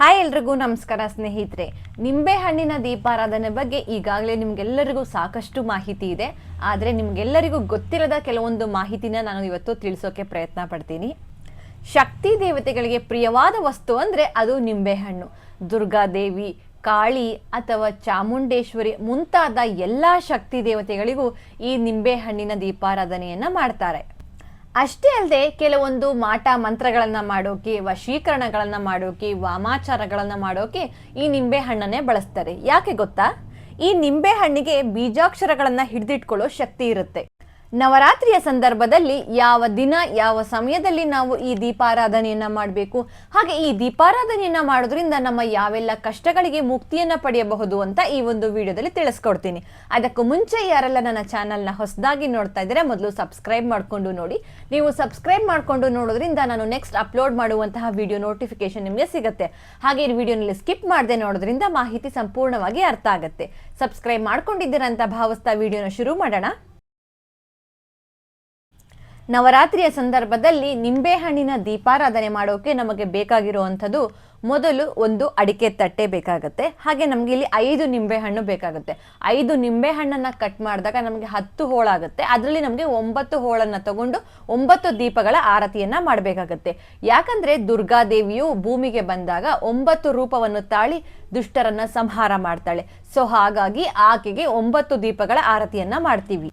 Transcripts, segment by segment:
Hi ಎಲ್ರಿಗೂ ನಮಸ್ಕಾರ ಸ್ನೇಹಿತರೆ. ನಿಂಬೆ ಹಣ್ಣಿನ ದೀಪಾರಾಧನೆ ಬಗ್ಗೆ ಈಗಾಗಲೇ ನಿಮ್ಗೆಲ್ಲರಿಗೂ ಸಾಕಷ್ಟು ಮಾಹಿತಿ ಇದೆ. ಆದರೆ ನಿಮ್ಗೆಲ್ಲರಿಗೂ ಗೊತ್ತಿರದ ಕೆಲವೊಂದು ಮಾಹಿತಿನ ನಾನು ಇವತ್ತು ತಿಳಿಸೋಕೆ ಪ್ರಯತ್ನ ಪಡ್ತೀನಿ. ಶಕ್ತಿ ದೇವತೆಗಳಿಗೆ ಪ್ರಿಯವಾದ ವಸ್ತು ಅಂದರೆ ಅದು ನಿಂಬೆಹಣ್ಣು. ದುರ್ಗಾದೇವಿ ಕಾಳಿ ಅಥವಾ ಚಾಮುಂಡೇಶ್ವರಿ ಮುಂತಾದ ಎಲ್ಲ ಶಕ್ತಿ ದೇವತೆಗಳಿಗೂ ಈ ನಿಂಬೆಹಣ್ಣಿನ ದೀಪಾರಾಧನೆಯನ್ನು ಮಾಡ್ತಾರೆ. ಅಷ್ಟೇ ಅಲ್ಲದೆ ಕೆಲವೊಂದು ಮಾಟ ಮಂತ್ರಗಳನ್ನ ಮಾಡೋಕೆ, ವಶೀಕರಣಗಳನ್ನ ಮಾಡೋಕೆ, ವಾಮಾಚಾರಗಳನ್ನ ಮಾಡೋಕೆ ಈ ನಿಂಬೆ ಹಣ್ಣನ್ನೇ ಬಳಸ್ತಾರೆ. ಯಾಕೆ ಗೊತ್ತಾ? ಈ ನಿಂಬೆ ಹಣ್ಣಿಗೆ ಬೀಜಾಕ್ಷರಗಳನ್ನ ಹಿಡಿದಿಟ್ಕೊಳ್ಳೋ ಶಕ್ತಿ ಇರುತ್ತೆ. ನವರಾತ್ರಿಯ ಸಂದರ್ಭದಲ್ಲಿ ಯಾವ ದಿನ, ಯಾವ ಸಮಯದಲ್ಲಿ ನಾವು ಈ ದೀಪಾರಾಧನೆಯನ್ನ ಮಾಡಬೇಕು? ಹಾಗೆ ಈ ದೀಪಾರಾಧನೆಯನ್ನ ಮಾಡೋದ್ರಿಂದ ನಮ್ಮ ಯಾವೆಲ್ಲ ಕಷ್ಟಗಳಿಗೆ ಮುಕ್ತಿಯನ್ನ ಪಡೆಯಬಹುದು ಅಂತ ಈ ಒಂದು ವಿಡಿಯೋದಲ್ಲಿ ತಿಳಿಸ್ಕೊಡ್ತೀನಿ. ಅದಕ್ಕೂ ಮುಂಚೆ ಯಾರೆಲ್ಲ ನನ್ನ ಚಾನಲ್ನ ಹೊಸದಾಗಿ ನೋಡ್ತಾ ಇದ್ದಾರೆ, ಮೊದಲು ಸಬ್ಸ್ಕ್ರೈಬ್ ಮಾಡಿಕೊಂಡು ನೋಡಿ. ನೀವು ಸಬ್ಸ್ಕ್ರೈಬ್ ಮಾಡಿಕೊಂಡು ನೋಡೋದ್ರಿಂದ ನಾನು ನೆಕ್ಸ್ಟ್ ಅಪ್ಲೋಡ್ ಮಾಡುವಂತಹ ವಿಡಿಯೋ ನೋಟಿಫಿಕೇಶನ್ ನಿಮಗೆ ಸಿಗುತ್ತೆ. ಹಾಗೆ ಈ ವಿಡಿಯೋನಲ್ಲಿ ಸ್ಕಿಪ್ ಮಾಡದೆ ನೋಡೋದ್ರಿಂದ ಮಾಹಿತಿ ಸಂಪೂರ್ಣವಾಗಿ ಅರ್ಥ ಆಗುತ್ತೆ. ಸಬ್ಸ್ಕ್ರೈಬ್ ಮಾಡ್ಕೊಂಡಿದ್ದೀರಾ ಅಂತ ಭಾವಿಸ್ತಾ ವಿಡಿಯೋನ ಶುರು ಮಾಡೋಣ. ನವರಾತ್ರಿಯ ಸಂದರ್ಭದಲ್ಲಿ ನಿಂಬೆಹಣ್ಣಿನ ದೀಪಾರಾಧನೆ ಮಾಡೋಕೆ ನಮಗೆ ಬೇಕಾಗಿರುವಂಥದ್ದು ಮೊದಲು ಒಂದು ಅಡಿಕೆ ತಟ್ಟೆ ಬೇಕಾಗುತ್ತೆ. ಹಾಗೆ ನಮಗೆ ಇಲ್ಲಿ ಐದು ನಿಂಬೆಹಣ್ಣು ಬೇಕಾಗುತ್ತೆ. ಐದು ನಿಂಬೆಹಣ್ಣನ್ನು ಕಟ್ ಮಾಡಿದಾಗ ನಮಗೆ ಹತ್ತು ಹೋಳಾಗುತ್ತೆ. ಅದರಲ್ಲಿ ನಮಗೆ ಒಂಬತ್ತು ಹೋಳನ್ನು ತಗೊಂಡು ಒಂಬತ್ತು ದೀಪಗಳ ಆರತಿಯನ್ನ ಮಾಡಬೇಕಾಗತ್ತೆ. ಯಾಕಂದ್ರೆ ದುರ್ಗಾದೇವಿಯು ಭೂಮಿಗೆ ಬಂದಾಗ ಒಂಬತ್ತು ರೂಪವನ್ನು ತಾಳಿ ದುಷ್ಟರನ್ನ ಸಂಹಾರ ಮಾಡ್ತಾಳೆ. ಸೊ ಹಾಗಾಗಿ ಆಕೆಗೆ ಒಂಬತ್ತು ದೀಪಗಳ ಆರತಿಯನ್ನ ಮಾಡ್ತೀವಿ.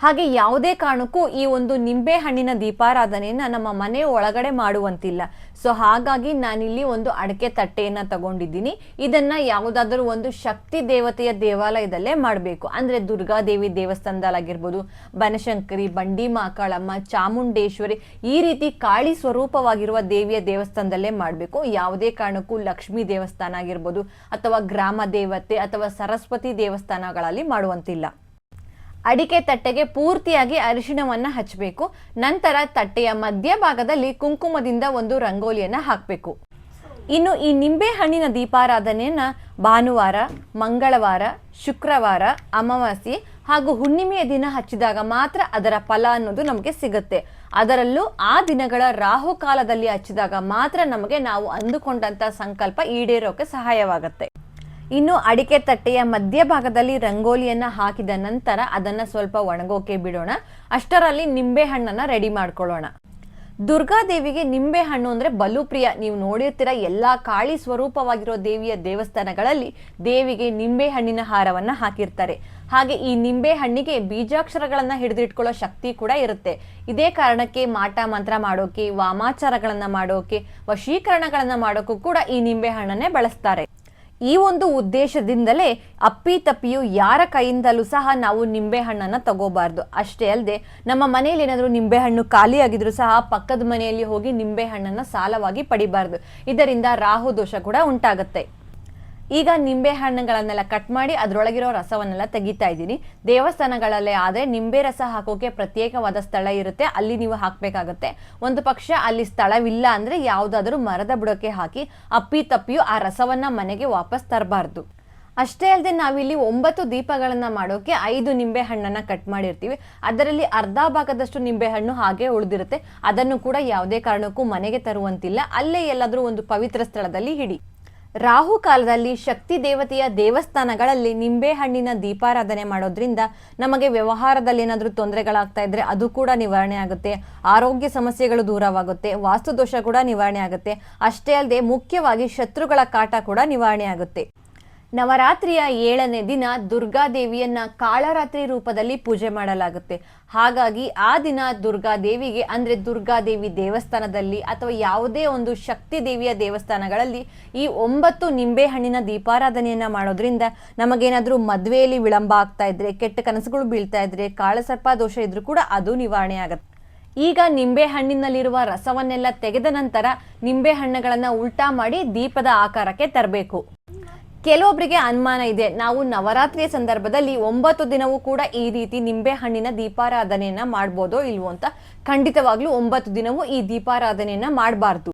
ಹಾಗೆ ಯಾವುದೇ ಕಾರಣಕ್ಕೂ ಈ ಒಂದು ನಿಂಬೆ ಹಣ್ಣಿನ ದೀಪಾರಾಧನೆಯನ್ನ ನಮ್ಮ ಮನೆ ಒಳಗಡೆ ಮಾಡುವಂತಿಲ್ಲ. ಸೊ ಹಾಗಾಗಿ ನಾನಿಲ್ಲಿ ಒಂದು ಅಡಕೆ ತಟ್ಟೆಯನ್ನು ತಗೊಂಡಿದ್ದೀನಿ. ಇದನ್ನ ಯಾವುದಾದರೂ ಒಂದು ಶಕ್ತಿ ದೇವತೆಯ ದೇವಾಲಯದಲ್ಲೇ ಮಾಡಬೇಕು. ಅಂದ್ರೆ ದುರ್ಗಾದೇವಿ ದೇವಸ್ಥಾನದಲ್ಲಾಗಿರ್ಬೋದು, ಬನಶಂಕರಿ, ಬಂಡಿ ಮಾಕಾಳಮ್ಮ, ಚಾಮುಂಡೇಶ್ವರಿ, ಈ ರೀತಿ ಕಾಳಿ ಸ್ವರೂಪವಾಗಿರುವ ದೇವಿಯ ದೇವಸ್ಥಾನದಲ್ಲೇ ಮಾಡಬೇಕು. ಯಾವುದೇ ಕಾರಣಕ್ಕೂ ಲಕ್ಷ್ಮೀ ದೇವಸ್ಥಾನ ಆಗಿರ್ಬೋದು, ಅಥವಾ ಗ್ರಾಮ ದೇವತೆ, ಅಥವಾ ಸರಸ್ವತಿ ದೇವಸ್ಥಾನಗಳಲ್ಲಿ ಮಾಡುವಂತಿಲ್ಲ. ಅಡಿಕೆ ತಟ್ಟೆಗೆ ಪೂರ್ತಿಯಾಗಿ ಅರಿಶಿಣವನ್ನು ಹಚ್ಚಬೇಕು ನಂತರ ತಟ್ಟೆಯ ಮಧ್ಯಭಾಗದಲ್ಲಿ ಕುಂಕುಮದಿಂದ ಒಂದು ರಂಗೋಲಿಯನ್ನ ಹಾಕಬೇಕು. ಇನ್ನು ಈ ನಿಂಬೆ ಹಣ್ಣಿನ ದೀಪಾರಾಧನೆಯನ್ನು ಭಾನುವಾರ, ಮಂಗಳವಾರ, ಶುಕ್ರವಾರ, ಅಮಾವಾಸ್ಯೆ ಹಾಗೂ ಹುಣ್ಣಿಮೆಯ ದಿನ ಹಚ್ಚಿದಾಗ ಮಾತ್ರ ಅದರ ಫಲ ಅನ್ನೋದು ನಮಗೆ ಸಿಗುತ್ತೆ. ಅದರಲ್ಲೂ ಆ ದಿನಗಳ ರಾಹುಕಾಲದಲ್ಲಿ ಹಚ್ಚಿದಾಗ ಮಾತ್ರ ನಮಗೆ ನಾವು ಅಂದುಕೊಂಡಂತ ಸಂಕಲ್ಪ ಈಡೇರೋಕೆ ಸಹಾಯವಾಗುತ್ತೆ. ಇನ್ನು ಅಡಿಕೆ ತಟ್ಟೆಯ ಮಧ್ಯಭಾಗದಲ್ಲಿ ರಂಗೋಲಿಯನ್ನ ಹಾಕಿದ ನಂತರ ಅದನ್ನ ಸ್ವಲ್ಪ ಒಣಗೋಕೆ ಬಿಡೋಣ. ಅಷ್ಟರಲ್ಲಿ ನಿಂಬೆ ಹಣ್ಣನ್ನ ರೆಡಿ ಮಾಡ್ಕೊಳ್ಳೋಣ. ದುರ್ಗಾದೇವಿಗೆ ನಿಂಬೆ ಹಣ್ಣು ಅಂದ್ರೆ ಬಲು ಪ್ರಿಯ. ನೀವು ನೋಡಿರ್ತೀರ ಎಲ್ಲಾ ಕಾಳಿ ಸ್ವರೂಪವಾಗಿರೋ ದೇವಿಯ ದೇವಸ್ಥಾನಗಳಲ್ಲಿ ದೇವಿಗೆ ನಿಂಬೆ ಹಣ್ಣಿನ ಹಾರವನ್ನ ಹಾಕಿರ್ತಾರೆ. ಹಾಗೆ ಈ ನಿಂಬೆ ಹಣ್ಣಿಗೆ ಬೀಜಾಕ್ಷರಗಳನ್ನ ಹಿಡಿದಿಟ್ಕೊಳ್ಳೋ ಶಕ್ತಿ ಕೂಡ ಇರುತ್ತೆ. ಇದೇ ಕಾರಣಕ್ಕೆ ಮಾಟ ಮಂತ್ರ ಮಾಡೋಕೆ, ವಾಮಾಚಾರಗಳನ್ನ ಮಾಡೋಕೆ, ವಶೀಕರಣಗಳನ್ನ ಮಾಡೋಕ್ಕೂ ಕೂಡ ಈ ನಿಂಬೆ ಹಣ್ಣನ್ನೇ ಬಳಸ್ತಾರೆ. ಈ ಒಂದು ಉದ್ದೇಶದಿಂದಲೇ ಅಪ್ಪಿ ತಪ್ಪಿಯು ಯಾರ ಕೈಯಿಂದಲೂ ಸಹ ನಾವು ನಿಂಬೆಹಣ್ಣನ್ನು ತಗೋಬಾರ್ದು. ಅಷ್ಟೇ ಅಲ್ಲದೆ ನಮ್ಮ ಮನೆಯಲ್ಲಿ ಏನಾದರೂ ನಿಂಬೆಹಣ್ಣು ಖಾಲಿ ಆಗಿದ್ರೂ ಸಹ ಪಕ್ಕದ ಮನೆಯಲ್ಲಿ ಹೋಗಿ ನಿಂಬೆಹಣ್ಣನ್ನು ಸಾಲವಾಗಿ ಪಡಿಬಾರ್ದು. ಇದರಿಂದ ರಾಹು ದೋಷ ಕೂಡ ಉಂಟಾಗುತ್ತೆ. ಈಗ ನಿಂಬೆ ಹಣ್ಣುಗಳನ್ನೆಲ್ಲ ಕಟ್ ಮಾಡಿ ಅದರೊಳಗಿರೋ ರಸವನ್ನೆಲ್ಲ ತೆಗಿತಾ ಇದ್ದೀನಿ. ದೇವಸ್ಥಾನಗಳಲ್ಲೇ ಆದರೆ ನಿಂಬೆ ರಸ ಹಾಕೋಕೆ ಪ್ರತ್ಯೇಕವಾದ ಸ್ಥಳ ಇರುತ್ತೆ. ಅಲ್ಲಿ ನೀವು ಹಾಕಬೇಕಾಗತ್ತೆ. ಒಂದು ಪಕ್ಷ ಅಲ್ಲಿ ಸ್ಥಳವಿಲ್ಲ ಅಂದರೆ ಯಾವುದಾದ್ರೂ ಮರದ ಬುಡಕ್ಕೆ ಹಾಕಿ ಅಪ್ಪಿ ತಪ್ಪಿಯೂ ಆ ರಸವನ್ನು ಮನೆಗೆ ವಾಪಸ್ ತರಬಾರ್ದು. ಅಷ್ಟೇ ಅಲ್ಲದೆ ನಾವಿಲ್ಲಿ ಒಂಬತ್ತು ದೀಪಗಳನ್ನು ಮಾಡೋಕೆ ಐದು ನಿಂಬೆ ಹಣ್ಣನ್ನು ಕಟ್ ಮಾಡಿರ್ತೀವಿ. ಅದರಲ್ಲಿ ಅರ್ಧ ಭಾಗದಷ್ಟು ನಿಂಬೆ ಹಣ್ಣು ಹಾಗೆ ಉಳಿದಿರುತ್ತೆ. ಅದನ್ನು ಕೂಡ ಯಾವುದೇ ಕಾರಣಕ್ಕೂ ಮನೆಗೆ ತರುವಂತಿಲ್ಲ. ಅಲ್ಲೇ ಎಲ್ಲಾದರೂ ಒಂದು ಪವಿತ್ರ ಸ್ಥಳದಲ್ಲಿ ಹಿಡಿ ರಾಹು ಕಾಲದಲ್ಲಿ ಶಕ್ತಿ ದೇವತೆಯ ದೇವಸ್ಥಾನಗಳಲ್ಲಿ ನಿಂಬೆ ಹಣ್ಣಿನ ದೀಪಾರಾಧನೆ ಮಾಡೋದ್ರಿಂದ ನಮಗೆ ವ್ಯವಹಾರದಲ್ಲಿ ಏನಾದರೂ ತೊಂದರೆಗಳಾಗ್ತಾ ಇದ್ರೆ ಅದು ಕೂಡ ನಿವಾರಣೆ ಆಗುತ್ತೆ. ಆರೋಗ್ಯ ಸಮಸ್ಯೆಗಳು ದೂರವಾಗುತ್ತೆ. ವಾಸ್ತುದೋಷ ಕೂಡ ನಿವಾರಣೆ ಆಗುತ್ತೆ. ಅಷ್ಟೇ ಅಲ್ಲದೆ ಮುಖ್ಯವಾಗಿ ಶತ್ರುಗಳ ಕಾಟ ಕೂಡ ನಿವಾರಣೆ ಆಗುತ್ತೆ. ನವರಾತ್ರಿಯ ಏಳನೇ ದಿನ ದುರ್ಗಾದೇವಿಯನ್ನ ಕಾಳರಾತ್ರಿ ರೂಪದಲ್ಲಿ ಪೂಜೆ ಮಾಡಲಾಗುತ್ತೆ. ಹಾಗಾಗಿ ಆ ದಿನ ದುರ್ಗಾದೇವಿಗೆ, ಅಂದ್ರೆ ದುರ್ಗಾದೇವಿ ದೇವಸ್ಥಾನದಲ್ಲಿ ಅಥವಾ ಯಾವುದೇ ಒಂದು ಶಕ್ತಿ ದೇವಿಯ ದೇವಸ್ಥಾನಗಳಲ್ಲಿ ಈ ಒಂಬತ್ತು ನಿಂಬೆ ಹಣ್ಣಿನ ದೀಪಾರಾಧನೆಯನ್ನ ಮಾಡೋದ್ರಿಂದ ನಮಗೇನಾದ್ರೂ ಮದುವೆಯಲ್ಲಿ ವಿಳಂಬ ಆಗ್ತಾ ಇದ್ರೆ, ಕೆಟ್ಟ ಕನಸುಗಳು ಬೀಳ್ತಾ ಇದ್ರೆ ಕಾಳಸರ್ಪ ದೋಷ ಇದ್ರೂ ಕೂಡ ಅದು ನಿವಾರಣೆ ಆಗುತ್ತೆ. ಈಗ ನಿಂಬೆ ಹಣ್ಣಿನಲ್ಲಿರುವ ರಸವನ್ನೆಲ್ಲ ತೆಗೆದ ನಂತರ ನಿಂಬೆ ಹಣ್ಣುಗಳನ್ನು ಉಲ್ಟಾ ಮಾಡಿ ದೀಪದ ಆಕಾರಕ್ಕೆ ತರಬೇಕು. ಕೆಲವೊಬ್ಬರಿಗೆ ಅನುಮಾನ ಇದೆ. ನಾವು ನವರಾತ್ರಿಯ ಸಂದರ್ಭದಲ್ಲಿ ಒಂಬತ್ತು ದಿನವೂ ಕೂಡ ಈ ರೀತಿ ನಿಂಬೆ ಹಣ್ಣಿನ ದೀಪಾರಾಧನೆಯನ್ನ ಮಾಡ್ಬೋದೋ ಇಲ್ವೋ ಅಂತ ಖಂಡಿತವಾಗ್ಲೂ ಒಂಬತ್ತು ದಿನವೂ ಈ ದೀಪಾರಾಧನೆಯನ್ನ ಮಾಡಬಾರ್ದು.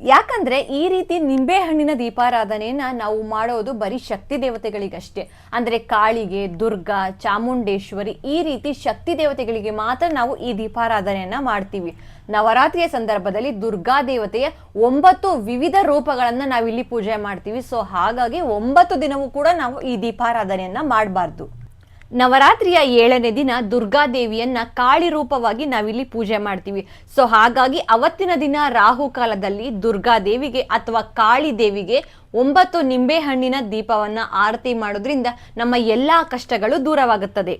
ಯಾಕಂದ್ರೆ ಈ ರೀತಿ ನಿಂಬೆಹಣ್ಣಿನ ದೀಪಾರಾಧನೆಯನ್ನ ನಾವು ಮಾಡೋದು ಬರೀ ಶಕ್ತಿ ದೇವತೆಗಳಿಗಷ್ಟೇ. ಅಂದ್ರೆ ಕಾಳಿಗೆ, ದುರ್ಗಾ, ಚಾಮುಂಡೇಶ್ವರಿ ಈ ರೀತಿ ಶಕ್ತಿ ದೇವತೆಗಳಿಗೆ ಮಾತ್ರ ನಾವು ಈ ದೀಪಾರಾಧನೆಯನ್ನ ಮಾಡ್ತೀವಿ. ನವರಾತ್ರಿಯ ಸಂದರ್ಭದಲ್ಲಿ ದುರ್ಗಾ ದೇವತೆಯ ಒಂಬತ್ತು ವಿವಿಧ ರೂಪಗಳನ್ನ ನಾವಿಲ್ಲಿ ಪೂಜೆ ಮಾಡ್ತೀವಿ. ಸೊ ಹಾಗಾಗಿ ಒಂಬತ್ತು ದಿನವೂ ಕೂಡ ನಾವು ಈ ದೀಪಾರಾಧನೆಯನ್ನ ಮಾಡಬಾರ್ದು. ನವರಾತ್ರಿಯ ಏಳನೇ ದಿನ ದುರ್ಗಾದೇವಿಯನ್ನ ಕಾಳಿ ರೂಪವಾಗಿ ನಾವಿಲ್ಲಿ ಪೂಜೆ ಮಾಡ್ತೀವಿ. ಸೊ ಹಾಗಾಗಿ ಅವತ್ತಿನ ದಿನ ರಾಹು ಕಾಲದಲ್ಲಿ ದುರ್ಗಾದೇವಿಗೆ ಅಥವಾ ಕಾಳಿ ದೇವಿಗೆ ಒಂಬತ್ತು ನಿಂಬೆಹಣ್ಣಿನ ದೀಪವನ್ನ ಆರತಿ ಮಾಡೋದ್ರಿಂದ ನಮ್ಮ ಎಲ್ಲಾ ಕಷ್ಟಗಳು ದೂರವಾಗುತ್ತದೆ.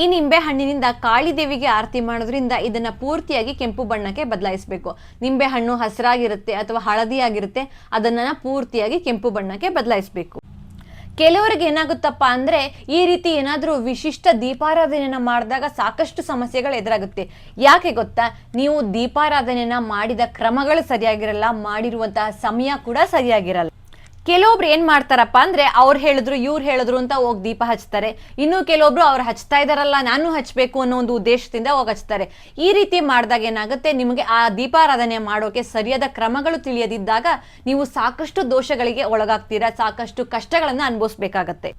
ಈ ನಿಂಬೆ ಹಣ್ಣಿನಿಂದ ಕಾಳಿ ದೇವಿಗೆ ಆರತಿ ಮಾಡೋದ್ರಿಂದ ಇದನ್ನ ಪೂರ್ತಿಯಾಗಿ ಕೆಂಪು ಬಣ್ಣಕ್ಕೆ ಬದಲಾಯಿಸಬೇಕು. ನಿಂಬೆ ಹಣ್ಣು ಹಸಿರಾಗಿರುತ್ತೆ ಅಥವಾ ಹಳದಿಯಾಗಿರುತ್ತೆ, ಅದನ್ನ ಪೂರ್ತಿಯಾಗಿ ಕೆಂಪು ಬಣ್ಣಕ್ಕೆ ಬದಲಾಯಿಸಬೇಕು. ಕೆಲವರಿಗೆ ಏನಾಗುತ್ತಪ್ಪ ಅಂದ್ರೆ ಈ ರೀತಿ ಏನಾದರೂ ವಿಶಿಷ್ಟ ದೀಪಾರಾಧನೆಯನ್ನ ಮಾಡಿದಾಗ ಸಾಕಷ್ಟು ಸಮಸ್ಯೆಗಳು ಎದುರಾಗುತ್ತೆ. ಯಾಕೆ ಗೊತ್ತಾ? ನೀವು ದೀಪಾರಾಧನೆಯನ್ನ ಮಾಡಿದ ಕ್ರಮಗಳು ಸರಿಯಾಗಿರಲ್ಲ, ಮಾಡಿರುವಂತಹ ಸಮಯ ಕೂಡ ಸರಿಯಾಗಿರಲ್ಲ. ಕೆಲವೊಬ್ರು ಏನ್ ಮಾಡ್ತಾರಪ್ಪ ಅಂದ್ರೆ ಅವ್ರು ಹೇಳಿದ್ರು, ಇವ್ರು ಹೇಳಿದ್ರು ಅಂತ ಹೋಗಿ ದೀಪ ಹಚ್ತಾರೆ. ಇನ್ನು ಕೆಲವೊಬ್ರು ಅವ್ರು ಹಚ್ತಾ ಇದಾರಲ್ಲ, ನಾನು ಹಚ್ಬೇಕು ಅನ್ನೋ ಒಂದು ಉದ್ದೇಶದಿಂದ ಹೋಗಿ ಹಚ್ತಾರೆ. ಈ ರೀತಿ ಮಾಡಿದಾಗ ಏನಾಗುತ್ತೆ? ನಿಮಗೆ ಆ ದೀಪಾರಾಧನೆ ಮಾಡೋಕೆ ಸರಿಯಾದ ಕ್ರಮಗಳು ತಿಳಿಯದಿದ್ದಾಗ ನೀವು ಸಾಕಷ್ಟು ದೋಷಗಳಿಗೆ ಒಳಗಾಗ್ತೀರಾ? ಸಾಕಷ್ಟು ಕಷ್ಟಗಳನ್ನ ಅನುಭವಿಸ್ಬೇಕಾಗತ್ತೆ.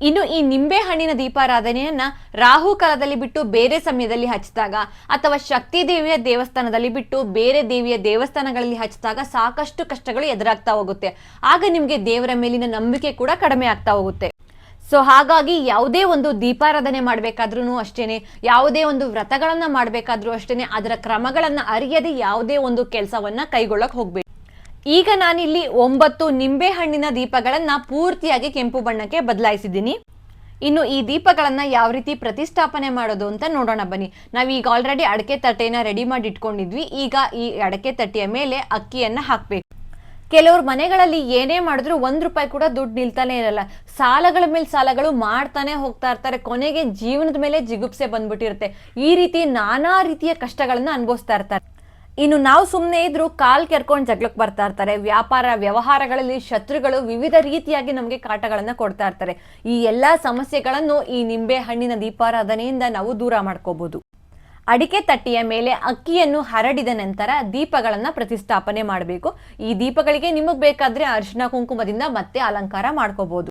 ಇನ್ನು ಈ ನಿಂಬೆ ಹಣ್ಣಿನ ದೀಪಾರಾಧನೆಯನ್ನ ರಾಹು ಕಾಲದಲ್ಲಿ ಬಿಟ್ಟು ಬೇರೆ ಸಮಯದಲ್ಲಿ ಹಚ್ಚಿದಾಗ ಅಥವಾ ಶಕ್ತಿ ದೇವಿಯ ದೇವಸ್ಥಾನದಲ್ಲಿ ಬಿಟ್ಟು ಬೇರೆ ದೇವಿಯ ದೇವಸ್ಥಾನಗಳಲ್ಲಿ ಹಚ್ಚಿದಾಗ ಸಾಕಷ್ಟು ಕಷ್ಟಗಳು ಎದುರಾಗ್ತಾ ಹೋಗುತ್ತೆ. ಆಗ ನಿಮಗೆ ದೇವರ ಮೇಲಿನ ನಂಬಿಕೆ ಕೂಡ ಕಡಿಮೆ ಆಗ್ತಾ ಹೋಗುತ್ತೆ. ಸೊ ಹಾಗಾಗಿ ಯಾವುದೇ ಒಂದು ದೀಪಾರಾಧನೆ ಮಾಡಬೇಕಾದ್ರೂ ಅಷ್ಟೇನೆ, ಯಾವುದೇ ಒಂದು ವ್ರತಗಳನ್ನ ಮಾಡಬೇಕಾದ್ರೂ ಅಷ್ಟೇನೆ, ಅದರ ಕ್ರಮಗಳನ್ನ ಅರಿಯದೆ ಯಾವುದೇ ಒಂದು ಕೆಲಸವನ್ನ ಕೈಗೊಳ್ಳಕ್ ಹೋಗ್ಬೇಕು ಈಗ ನಾನಿಲ್ಲಿ ಒಂಬತ್ತು ನಿಂಬೆ ಹಣ್ಣಿನ ದೀಪಗಳನ್ನ ಪೂರ್ತಿಯಾಗಿ ಕೆಂಪು ಬಣ್ಣಕ್ಕೆ ಬದಲಾಯಿಸಿದ್ದೀನಿ. ಇನ್ನು ಈ ದೀಪಗಳನ್ನ ಯಾವ ರೀತಿ ಪ್ರತಿಷ್ಠಾಪನೆ ಮಾಡೋದು ಅಂತ ನೋಡೋಣ ಬನ್ನಿ. ನಾವು ಈಗ ಆಲ್ರೆಡಿ ಅಡಕೆ ತಟ್ಟೆನ ರೆಡಿ ಮಾಡಿ ಇಟ್ಕೊಂಡಿದ್ವಿ. ಈಗ ಈ ಅಡಕೆ ತಟ್ಟೆಯ ಮೇಲೆ ಅಕ್ಕಿಯನ್ನ ಹಾಕ್ಬೇಕು. ಕೆಲವ್ರ ಮನೆಗಳಲ್ಲಿ ಏನೇ ಮಾಡಿದ್ರು ಒಂದ್ ರೂಪಾಯಿ ಕೂಡ ದುಡ್ಡು ನಿಲ್ತಾನೆ ಇರಲ್ಲ. ಸಾಲಗಳ ಮೇಲೆ ಸಾಲಗಳು ಮಾಡ್ತಾನೆ ಹೋಗ್ತಾ ಇರ್ತಾರೆ. ಕೊನೆಗೆ ಜೀವನದ ಮೇಲೆ ಜಿಗುಪ್ಸೆ ಬಂದ್ಬಿಟ್ಟಿರುತ್ತೆ. ಈ ರೀತಿ ನಾನಾ ರೀತಿಯ ಕಷ್ಟಗಳನ್ನ ಅನುಭವಿಸ್ತಾ ಇರ್ತಾರೆ. ಇನ್ನು ನಾವು ಸುಮ್ಮನೆ ಇದ್ರು ಕಾಲ್ ಕೆರ್ಕೊಂಡು ಜಗಳಕ್ಕೆ ಬರ್ತಾ ಇರ್ತಾರೆ. ವ್ಯಾಪಾರ ವ್ಯವಹಾರಗಳಲ್ಲಿ ಶತ್ರುಗಳು ವಿವಿಧ ರೀತಿಯಾಗಿ ನಮಗೆ ಕಾಟಗಳನ್ನ ಕೊಡ್ತಾ ಇರ್ತಾರೆ. ಈ ಎಲ್ಲಾ ಸಮಸ್ಯೆಗಳನ್ನು ಈ ನಿಂಬೆ ಹಣ್ಣಿನ ದೀಪಾರಾಧನೆಯಿಂದ ನಾವು ದೂರ ಮಾಡ್ಕೋಬಹುದು ಅಡಿಕೆ ತಟ್ಟೆಯ ಮೇಲೆ ಅಕ್ಕಿಯನ್ನು ಹರಡಿದ ನಂತರ ದೀಪಗಳನ್ನ ಪ್ರತಿಷ್ಠಾಪನೆ ಮಾಡಬೇಕು. ಈ ದೀಪಗಳಿಗೆ ನಿಮಗೆ ಬೇಕಾದ್ರೆ ಅರಿಶಿನ ಕುಂಕುಮದಿಂದ ಮತ್ತೆ ಅಲಂಕಾರ ಮಾಡ್ಕೋಬಹುದು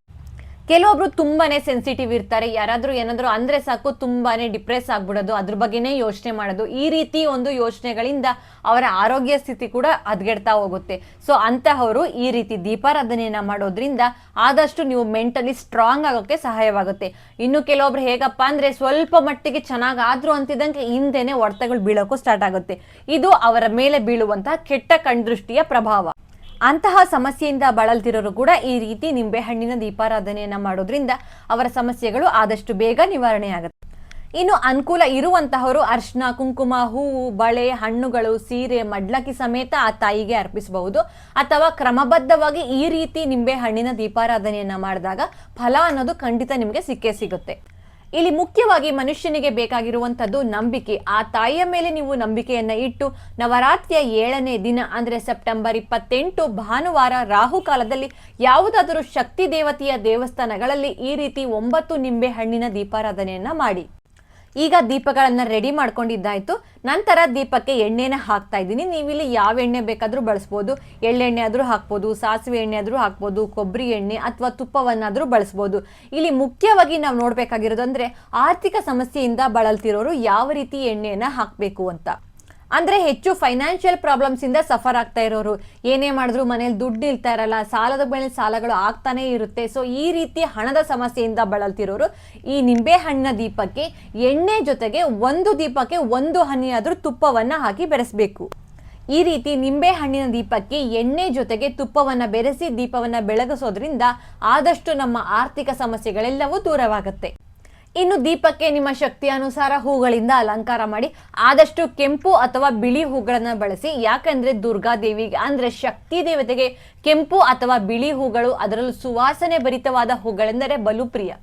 ಕೆಲವೊಬ್ರು ತುಂಬಾನೇ ಸೆನ್ಸಿಟಿವ್ ಇರ್ತಾರೆ. ಯಾರಾದ್ರೂ ಏನಾದ್ರು ಅಂದ್ರೆ ಸಾಕು, ತುಂಬಾನೇ ಡಿಪ್ರೆಸ್ ಆಗ್ಬಿಡೋದು. ಅದ್ರ ಬಗ್ಗೆನೇ ಯೋಚನೆ ಮಾಡೋದು. ಈ ರೀತಿ ಒಂದು ಯೋಚನೆಗಳಿಂದ ಅವರ ಆರೋಗ್ಯ ಸ್ಥಿತಿ ಕೂಡ ಹದಗೆಡ್ತಾ ಹೋಗುತ್ತೆ. ಸೊ ಅಂತಹವರು ಈ ರೀತಿ ದೀಪಾರಾಧನೆಯನ್ನ ಮಾಡೋದ್ರಿಂದ ಆದಷ್ಟು ನೀವು ಮೆಂಟಲಿ ಸ್ಟ್ರಾಂಗ್ ಆಗೋಕೆ ಸಹಾಯವಾಗುತ್ತೆ. ಇನ್ನು ಕೆಲವೊಬ್ರು ಹೇಗಪ್ಪ ಅಂದ್ರೆ ಸ್ವಲ್ಪ ಮಟ್ಟಿಗೆ ಚೆನ್ನಾಗಾದ್ರು ಅಂತಿದ್ದಂಗೆ ಹಿಂದೆನೆ ಒಡೆತಗಳು ಬೀಳೋಕ್ಕೂ ಸ್ಟಾರ್ಟ್ ಆಗುತ್ತೆ. ಇದು ಅವರ ಮೇಲೆ ಬೀಳುವಂತಹ ಕೆಟ್ಟ ಕಣ್ದೃಷ್ಟಿಯ ಪ್ರಭಾವ. ಅಂತಹ ಸಮಸ್ಯೆಯಿಂದ ಬಳಲ್ತಿರೋರು ಕೂಡ ಈ ರೀತಿ ನಿಂಬೆಹಣ್ಣಿನ ದೀಪಾರಾಧನೆಯನ್ನ ಮಾಡೋದ್ರಿಂದ ಅವರ ಸಮಸ್ಯೆಗಳು ಆದಷ್ಟು ಬೇಗ ನಿವಾರಣೆ ಆಗುತ್ತೆ ಇನ್ನು ಅನುಕೂಲ ಇರುವಂತಹವರು ಅರ್ಶನ ಕುಂಕುಮ, ಹೂವು, ಬಳೆ, ಹಣ್ಣುಗಳು, ಸೀರೆ, ಮಡ್ಲಕ್ಕಿ ಸಮೇತ ಆ ತಾಯಿಗೆ ಅರ್ಪಿಸಬಹುದು. ಅಥವಾ ಕ್ರಮಬದ್ಧವಾಗಿ ಈ ರೀತಿ ನಿಂಬೆ ಹಣ್ಣಿನ ದೀಪಾರಾಧನೆಯನ್ನ ಮಾಡಿದಾಗ ಫಲ ಅನ್ನೋದು ಖಂಡಿತ ನಿಮಗೆ ಸಿಕ್ಕೇ ಸಿಗುತ್ತೆ. ಇಲ್ಲಿ ಮುಖ್ಯವಾಗಿ ಮನುಷ್ಯನಿಗೆ ಬೇಕಾಗಿರುವಂತದ್ದು ನಂಬಿಕೆ. ಆ ತಾಯಿಯ ಮೇಲೆ ನೀವು ನಂಬಿಕೆಯನ್ನ ಇಟ್ಟು ನವರಾತ್ರಿಯ ಏಳನೇ ದಿನ, ಅಂದ್ರೆ ಸೆಪ್ಟೆಂಬರ್ ಇಪ್ಪತ್ತೆಂಟು, ಭಾನುವಾರ, ರಾಹು ಕಾಲದಲ್ಲಿ ಯಾವುದಾದರೂ ಶಕ್ತಿ ದೇವತೆಯ ದೇವಸ್ಥಾನಗಳಲ್ಲಿ ಈ ರೀತಿ ಒಂಬತ್ತು ನಿಂಬೆ ಹಣ್ಣಿನ ದೀಪಾರಾಧನೆಯನ್ನ ಮಾಡಿ. ಈಗ ದೀಪಗಳನ್ನ ರೆಡಿ ಮಾಡ್ಕೊಂಡಿದ್ದಾಯ್ತು. ನಂತರ ದೀಪಕ್ಕೆ ಎಣ್ಣೆನ ಹಾಕ್ತಾ ಇದ್ದೀನಿ. ನೀವಿಲ್ಲಿ ಯಾವ ಎಣ್ಣೆ ಬೇಕಾದರೂ ಬಳಸ್ಬೋದು. ಎಳ್ಳೆಣ್ಣೆ ಆದರೂ ಹಾಕ್ಬೋದು, ಸಾಸಿವೆ ಎಣ್ಣೆ ಆದರೂ ಹಾಕ್ಬೋದು, ಕೊಬ್ಬರಿ ಎಣ್ಣೆ ಅಥವಾ ತುಪ್ಪವನ್ನಾದರೂ ಬಳಸ್ಬೋದು. ಇಲ್ಲಿ ಮುಖ್ಯವಾಗಿ ನಾವು ನೋಡ್ಬೇಕಾಗಿರೋದು ಅಂದ್ರೆ ಆರ್ಥಿಕ ಸಮಸ್ಯೆಯಿಂದ ಬಳಲ್ತಿರೋರು ಯಾವ ರೀತಿ ಎಣ್ಣೆಯನ್ನ ಹಾಕಬೇಕು ಅಂತ. ಅಂದ್ರೆ ಹೆಚ್ಚು ಫೈನಾನ್ಷಿಯಲ್ ಪ್ರಾಬ್ಲಮ್ಸ್ ಇಂದ ಸಫರ್ ಆಗ್ತಾ ಇರೋರು. ಏನೇ ಮಾಡಿದ್ರು ಮನೇಲಿ ದುಡ್ಡು ಇಲ್ತಾ ಇರಲ್ಲ, ಸಾಲದ ಮೇಲೆ ಸಾಲಗಳು ಆಗ್ತಾನೆ ಇರುತ್ತೆ. ಸೊ ಈ ರೀತಿ ಹಣದ ಸಮಸ್ಯೆಯಿಂದ ಬಳಲ್ತಿರೋರು ಈ ನಿಂಬೆ ಹಣ್ಣಿನ ದೀಪಕ್ಕೆ, ಎಣ್ಣೆ ಜೊತೆಗೆ ಒಂದು ದೀಪಕ್ಕೆ ಒಂದು ಹನಿಯಾದ್ರೂ ತುಪ್ಪವನ್ನ ಹಾಕಿ ಬೆರೆಸಬೇಕು. ಈ ರೀತಿ ನಿಂಬೆ ಹಣ್ಣಿನ ದೀಪಕ್ಕೆ, ಎಣ್ಣೆ ಜೊತೆಗೆ ತುಪ್ಪವನ್ನ ಬೆರೆಸಿ ದೀಪವನ್ನ ಬೆಳಗಿಸೋದ್ರಿಂದ ಆದಷ್ಟು ನಮ್ಮ ಆರ್ಥಿಕ ಸಮಸ್ಯೆಗಳೆಲ್ಲವೂ ದೂರವಾಗುತ್ತೆ. ಇನ್ನು ದೀಪಕ್ಕೆ ನಿಮ್ಮ ಶಕ್ತಿ ಅನುಸಾರ ಹೂಗಳಿಂದ ಅಲಂಕಾರ ಮಾಡಿ, ಆದಷ್ಟು ಕೆಂಪು ಅಥವಾ ಬಿಳಿ ಹೂಗಳನ್ನ ಬಳಸಿ, ಯಾಕಂದ್ರೆ ದುರ್ಗಾ ದೇವಿಗೆ ಅಂದ್ರೆ ಶಕ್ತಿ ದೇವತೆಗೆ ಕೆಂಪು ಅಥವಾ ಬಿಳಿ ಹೂಗಳು ಅದರಲ್ಲೂ ಸುವಾಸನೆ ಭರಿತವಾದ ಹೂಗಳೆಂದರೆ ಬಲು ಪ್ರಿಯ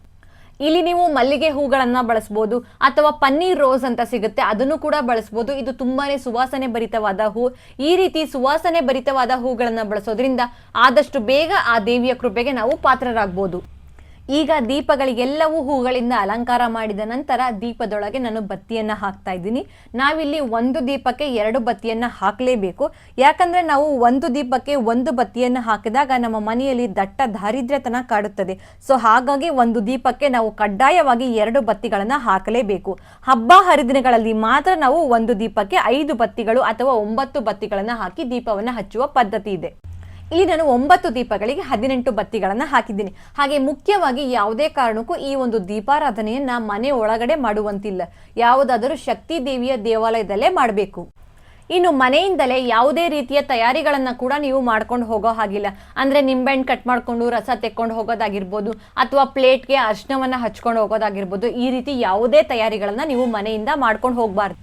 ಇಲ್ಲಿ ನೀವು ಮಲ್ಲಿಗೆ ಹೂಗಳನ್ನ ಬಳಸ್ಬೋದು, ಅಥವಾ ಪನ್ನೀರ್ ರೋಸ್ ಅಂತ ಸಿಗುತ್ತೆ, ಅದನ್ನು ಕೂಡ ಬಳಸ್ಬೋದು. ಇದು ತುಂಬಾನೇ ಸುವಾಸನೆ ಭರಿತವಾದ ಹೂ. ಈ ರೀತಿ ಸುವಾಸನೆ ಭರಿತವಾದ ಹೂಗಳನ್ನ ಬಳಸೋದ್ರಿಂದ ಆದಷ್ಟು ಬೇಗ ಆ ದೇವಿಯ ಕೃಪೆಗೆ ನಾವು ಪಾತ್ರರಾಗ್ಬೋದು. ಈಗ ದೀಪಗಳಿಗೆಲ್ಲವೂ ಹೂಗಳಿಂದ ಅಲಂಕಾರ ಮಾಡಿದ ನಂತರ ದೀಪದೊಳಗೆ ನಾನು ಬತ್ತಿಯನ್ನು ಹಾಕ್ತಾ ಇದ್ದೀನಿ. ನಾವಿಲ್ಲಿ ಒಂದು ದೀಪಕ್ಕೆ ಎರಡು ಬತ್ತಿಯನ್ನು ಹಾಕಲೇಬೇಕು. ಯಾಕಂದರೆ ನಾವು ಒಂದು ದೀಪಕ್ಕೆ ಒಂದು ಬತ್ತಿಯನ್ನು ಹಾಕಿದಾಗ ನಮ್ಮ ಮನೆಯಲ್ಲಿ ದಟ್ಟ ದಾರಿದ್ರ್ಯತನ ಕಾಡುತ್ತದೆ. ಸೊ ಹಾಗಾಗಿ ಒಂದು ದೀಪಕ್ಕೆ ನಾವು ಕಡ್ಡಾಯವಾಗಿ ಎರಡು ಬತ್ತಿಗಳನ್ನು ಹಾಕಲೇಬೇಕು. ಹಬ್ಬ ಹರಿದಿನಗಳಲ್ಲಿ ಮಾತ್ರ ನಾವು ಒಂದು ದೀಪಕ್ಕೆ ಐದು ಬತ್ತಿಗಳು ಅಥವಾ ಒಂಬತ್ತು ಬತ್ತಿಗಳನ್ನು ಹಾಕಿ ದೀಪವನ್ನು ಹಚ್ಚುವ ಪದ್ಧತಿ ಇದೆ. ಇಲ್ಲಿ ನಾನು ಒಂಬತ್ತು ದೀಪಗಳಿಗೆ ಹದಿನೆಂಟು ಬತ್ತಿಗಳನ್ನು ಹಾಕಿದ್ದೀನಿ. ಹಾಗೆ ಮುಖ್ಯವಾಗಿ ಯಾವುದೇ ಕಾರಣಕ್ಕೂ ಈ ಒಂದು ದೀಪಾರಾಧನೆಯನ್ನ ಮನೆ ಒಳಗಡೆ ಮಾಡುವಂತಿಲ್ಲ. ಯಾವುದಾದರೂ ಶಕ್ತಿ ದೇವಿಯ ದೇವಾಲಯದಲ್ಲೇ ಮಾಡಬೇಕು. ಇನ್ನು ಮನೆಯಿಂದಲೇ ಯಾವುದೇ ರೀತಿಯ ತಯಾರಿಗಳನ್ನು ಕೂಡ ನೀವು ಮಾಡ್ಕೊಂಡು ಹೋಗೋ ಹಾಗಿಲ್ಲ. ಅಂದರೆ ನಿಂಬೆಹಣ್ಣು ಕಟ್ ಮಾಡಿಕೊಂಡು ರಸ ತೆಕ್ಕೊಂಡು ಹೋಗೋದಾಗಿರ್ಬೋದು, ಅಥವಾ ಪ್ಲೇಟ್ಗೆ ಅರ್ಶನವನ್ನು ಹಚ್ಕೊಂಡು ಹೋಗೋದಾಗಿರ್ಬೋದು, ಈ ರೀತಿ ಯಾವುದೇ ತಯಾರಿಗಳನ್ನು ನೀವು ಮನೆಯಿಂದ ಮಾಡ್ಕೊಂಡು ಹೋಗಬಾರ್ದು.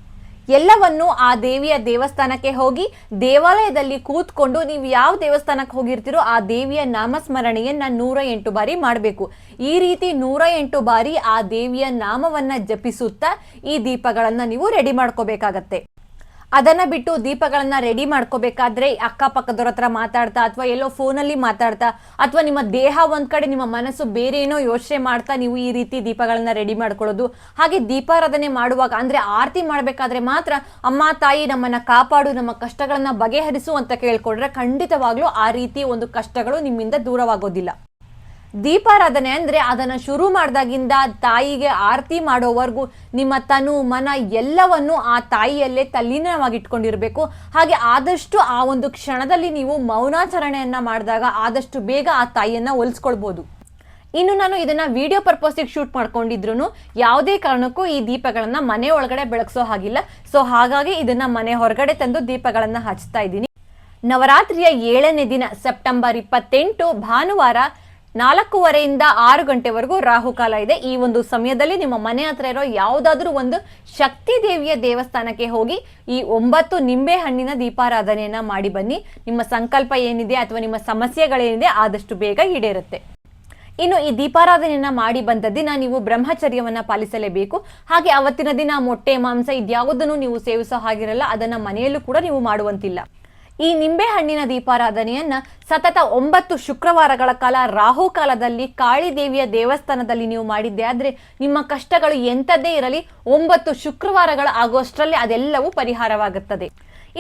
ಎಲ್ಲವನ್ನು ಆ ದೇವಿಯ ದೇವಸ್ಥಾನಕ್ಕೆ ಹೋಗಿ ದೇವಾಲಯದಲ್ಲಿ ಕೂತ್ಕೊಂಡು ನೀವು ಯಾವ ದೇವಸ್ಥಾನಕ್ಕೆ ಹೋಗಿರ್ತೀರೋ ಆ ದೇವಿಯ ನಾಮಸ್ಮರಣೆಯನ್ನ ನೂರ ಎಂಟು ಬಾರಿ ಮಾಡಬೇಕು. ಈ ರೀತಿ ನೂರ ಎಂಟು ಬಾರಿ ಆ ದೇವಿಯ ನಾಮವನ್ನ ಜಪಿಸುತ್ತಾ ಈ ದೀಪಗಳನ್ನ ನೀವು ರೆಡಿ ಮಾಡ್ಕೋಬೇಕಾಗತ್ತೆ. ಅದನ್ನ ಬಿಟ್ಟು ದೀಪಗಳನ್ನ ರೆಡಿ ಮಾಡ್ಕೋಬೇಕಾದ್ರೆ ಅಕ್ಕಪಕ್ಕದವ್ರ ಹತ್ರ ಮಾತಾಡ್ತಾ ಅಥವಾ ಎಲ್ಲೋ ಫೋನಲ್ಲಿ ಮಾತಾಡ್ತಾ ಅಥವಾ ನಿಮ್ಮ ದೇಹ ಒಂದ್ ಕಡೆ, ನಿಮ್ಮ ಮನಸ್ಸು ಬೇರೆ ಏನೋ ಯೋಚನೆ ಮಾಡ್ತಾ ನೀವು ಈ ರೀತಿ ದೀಪಗಳನ್ನ ರೆಡಿ ಮಾಡ್ಕೊಳ್ಳೋದು. ಹಾಗೆ ದೀಪಾರಾಧನೆ ಮಾಡುವಾಗ, ಅಂದ್ರೆ ಆರತಿ ಮಾಡ್ಬೇಕಾದ್ರೆ ಮಾತ್ರ ಅಮ್ಮ, ತಾಯಿ ನಮ್ಮನ್ನ ಕಾಪಾಡು, ನಮ್ಮ ಕಷ್ಟಗಳನ್ನ ಬಗೆಹರಿಸು ಅಂತ ಕೇಳ್ಕೊಂಡ್ರೆ ಖಂಡಿತವಾಗ್ಲೂ ಆ ರೀತಿ ಒಂದು ಕಷ್ಟಗಳು ನಿಮ್ಮಿಂದ ದೂರವಾಗೋದಿಲ್ಲ. ದೀಪಾರಾಧನೆ ಅಂದ್ರೆ ಅದನ್ನ ಶುರು ಮಾಡಿದಾಗಿಂದ ತಾಯಿಗೆ ಆರತಿ ಮಾಡೋವರೆಗೂ ನಿಮ್ಮ ತನು, ಮನ ಎಲ್ಲವನ್ನು ಆ ತಾಯಿಯಲ್ಲೇ ತಲ್ಲೀನವಾಗಿಟ್ಕೊಂಡಿರ್ಬೇಕು. ಹಾಗೆ ಆದಷ್ಟು ಆ ಒಂದು ಕ್ಷಣದಲ್ಲಿ ನೀವು ಮೌನಾಚರಣೆಯನ್ನ ಮಾಡಿದಾಗ ಆದಷ್ಟು ಬೇಗ ಆ ತಾಯಿಯನ್ನ ಒಲಿಸ್ಕೊಳ್ಬೋದು. ಇನ್ನು ನಾನು ಇದನ್ನ ವಿಡಿಯೋ ಪರ್ಪಸ್ಗೆ ಶೂಟ್ ಮಾಡ್ಕೊಂಡಿದ್ರು ಯಾವುದೇ ಕಾರಣಕ್ಕೂ ಈ ದೀಪಗಳನ್ನ ಮನೆ ಒಳಗಡೆ ಬೆಳಗ್ಸೋ ಹಾಗಿಲ್ಲ. ಸೊ ಹಾಗಾಗಿ ಇದನ್ನ ಮನೆ ಹೊರಗಡೆ ತಂದು ದೀಪಗಳನ್ನ ಹಚ್ತಾ ಇದ್ದೀನಿ. ನವರಾತ್ರಿಯ ಏಳನೇ ದಿನ ಸೆಪ್ಟೆಂಬರ್ ಇಪ್ಪತ್ತೆಂಟು, ಭಾನುವಾರ ನಾಲ್ಕೂವರೆಯಿಂದ ಆರು ಗಂಟೆವರೆಗೂ ರಾಹುಕಾಲ ಇದೆ. ಈ ಒಂದು ಸಮಯದಲ್ಲಿ ನಿಮ್ಮ ಮನೆ ಹತ್ರ ಇರೋ ಯಾವುದಾದ್ರೂ ಒಂದು ಶಕ್ತಿ ದೇವಿಯ ದೇವಸ್ಥಾನಕ್ಕೆ ಹೋಗಿ ಈ ಒಂಬತ್ತು ನಿಂಬೆ ಹಣ್ಣಿನ ದೀಪಾರಾಧನೆಯನ್ನ ಮಾಡಿ ಬನ್ನಿ. ನಿಮ್ಮ ಸಂಕಲ್ಪ ಏನಿದೆ ಅಥವಾ ನಿಮ್ಮ ಸಮಸ್ಯೆಗಳೇನಿದೆ ಆದಷ್ಟು ಬೇಗ ಈಡೇರುತ್ತೆ. ಇನ್ನು ಈ ದೀಪಾರಾಧನೆಯನ್ನ ಮಾಡಿ ಬಂದ ದಿನ ನೀವು ಬ್ರಹ್ಮಚರ್ಯವನ್ನ ಪಾಲಿಸಲೇಬೇಕು. ಹಾಗೆ ಅವತ್ತಿನ ದಿನ ಮೊಟ್ಟೆ, ಮಾಂಸ ಇದ್ಯಾವುದನ್ನು ನೀವು ಸೇವಿಸೋ ಹಾಗಿರಲ್ಲ, ಅದನ್ನ ಮನೆಯಲ್ಲೂ ಕೂಡ ನೀವು ಮಾಡುವಂತಿಲ್ಲ. ಈ ನಿಂಬೆ ಹಣ್ಣಿನ ದೀಪಾರಾಧನೆಯನ್ನ ಸತತ ಒಂಬತ್ತು ಶುಕ್ರವಾರಗಳ ಕಾಲ ರಾಹುಕಾಲದಲ್ಲಿ ಕಾಳಿ ದೇವಿಯ ದೇವಸ್ಥಾನದಲ್ಲಿ ನೀವು ಮಾಡಿದ್ದೆ. ಆದ್ರೆ ನಿಮ್ಮ ಕಷ್ಟಗಳು ಎಂಥದ್ದೇ ಇರಲಿ, ಒಂಬತ್ತು ಶುಕ್ರವಾರಗಳ ಆಗೋಷ್ಟರಲ್ಲಿ ಅದೆಲ್ಲವೂ ಪರಿಹಾರವಾಗುತ್ತದೆ.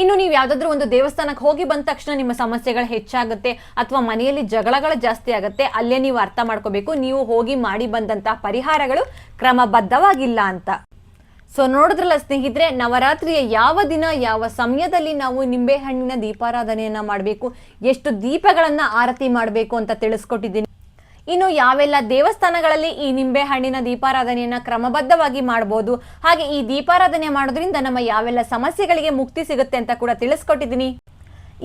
ಇನ್ನು ನೀವು ಯಾವುದಾದ್ರೂ ಒಂದು ದೇವಸ್ಥಾನಕ್ಕೆ ಹೋಗಿ ಬಂದ ತಕ್ಷಣ ನಿಮ್ಮ ಸಮಸ್ಯೆಗಳು ಹೆಚ್ಚಾಗುತ್ತೆ, ಅಥವಾ ಮನೆಯಲ್ಲಿ ಜಗಳಗಳು ಜಾಸ್ತಿ ಆಗುತ್ತೆ, ಅಲ್ಲೇ ನೀವು ಅರ್ಥ ಮಾಡ್ಕೋಬೇಕು, ನೀವು ಹೋಗಿ ಮಾಡಿ ಬಂದಂತಹ ಪರಿಹಾರಗಳು ಕ್ರಮಬದ್ಧವಾಗಿಲ್ಲ ಅಂತ. ಸೊ ನೋಡಿದ್ರಲ್ಲ ಸ್ನೇಹಿತರೆ, ನವರಾತ್ರಿಯ ಯಾವ ದಿನ, ಯಾವ ಸಮಯದಲ್ಲಿ ನಾವು ನಿಂಬೆಹಣ್ಣಿನ ದೀಪಾರಾಧನೆಯನ್ನ ಮಾಡಬೇಕು, ಎಷ್ಟು ದೀಪಗಳನ್ನ ಆರತಿ ಮಾಡಬೇಕು ಅಂತ ತಿಳಿಸ್ಕೊಟ್ಟಿದ್ದೀನಿ. ಇನ್ನು ಯಾವೆಲ್ಲ ದೇವಸ್ಥಾನಗಳಲ್ಲಿ ಈ ನಿಂಬೆ ಹಣ್ಣಿನ ದೀಪಾರಾಧನೆಯನ್ನ ಕ್ರಮಬದ್ಧವಾಗಿ ಮಾಡಬಹುದು ಹಾಗೆ ಈ ದೀಪಾರಾಧನೆ ಮಾಡೋದ್ರಿಂದ ನಮ್ಮ ಯಾವೆಲ್ಲ ಸಮಸ್ಯೆಗಳಿಗೆ ಮುಕ್ತಿ ಸಿಗುತ್ತೆ ಅಂತ ಕೂಡ ತಿಳಿಸ್ಕೊಟ್ಟಿದ್ದೀನಿ.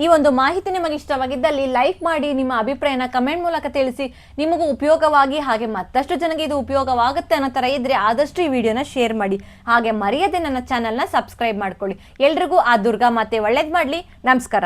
ಈ ಒಂದು ಮಾಹಿತಿ ನಿಮಗೆ ಇಷ್ಟವಾಗಿದ್ದಲ್ಲಿ ಲೈಕ್ ಮಾಡಿ, ನಿಮ್ಮ ಅಭಿಪ್ರಾಯನ ಕಮೆಂಟ್ ಮೂಲಕ ತಿಳಿಸಿ. ನಿಮಗೂ ಉಪಯೋಗವಾಗಿ ಹಾಗೆ ಮತ್ತಷ್ಟು ಜನಗೆ ಇದು ಉಪಯೋಗವಾಗುತ್ತೆ ಅನ್ನೋ ಥರ ಇದ್ರೆ ಆದಷ್ಟು ಈ ವಿಡಿಯೋನ ಶೇರ್ ಮಾಡಿ. ಹಾಗೆ ಮರೆಯದೆ ನನ್ನ ಚಾನಲ್ನ ಸಬ್ಸ್ಕ್ರೈಬ್ ಮಾಡ್ಕೊಳ್ಳಿ. ಎಲ್ರಿಗೂ ಆ ದುರ್ಗಾ ಮಾತೆ ಒಳ್ಳೇದು ಮಾಡಲಿ. ನಮಸ್ಕಾರ.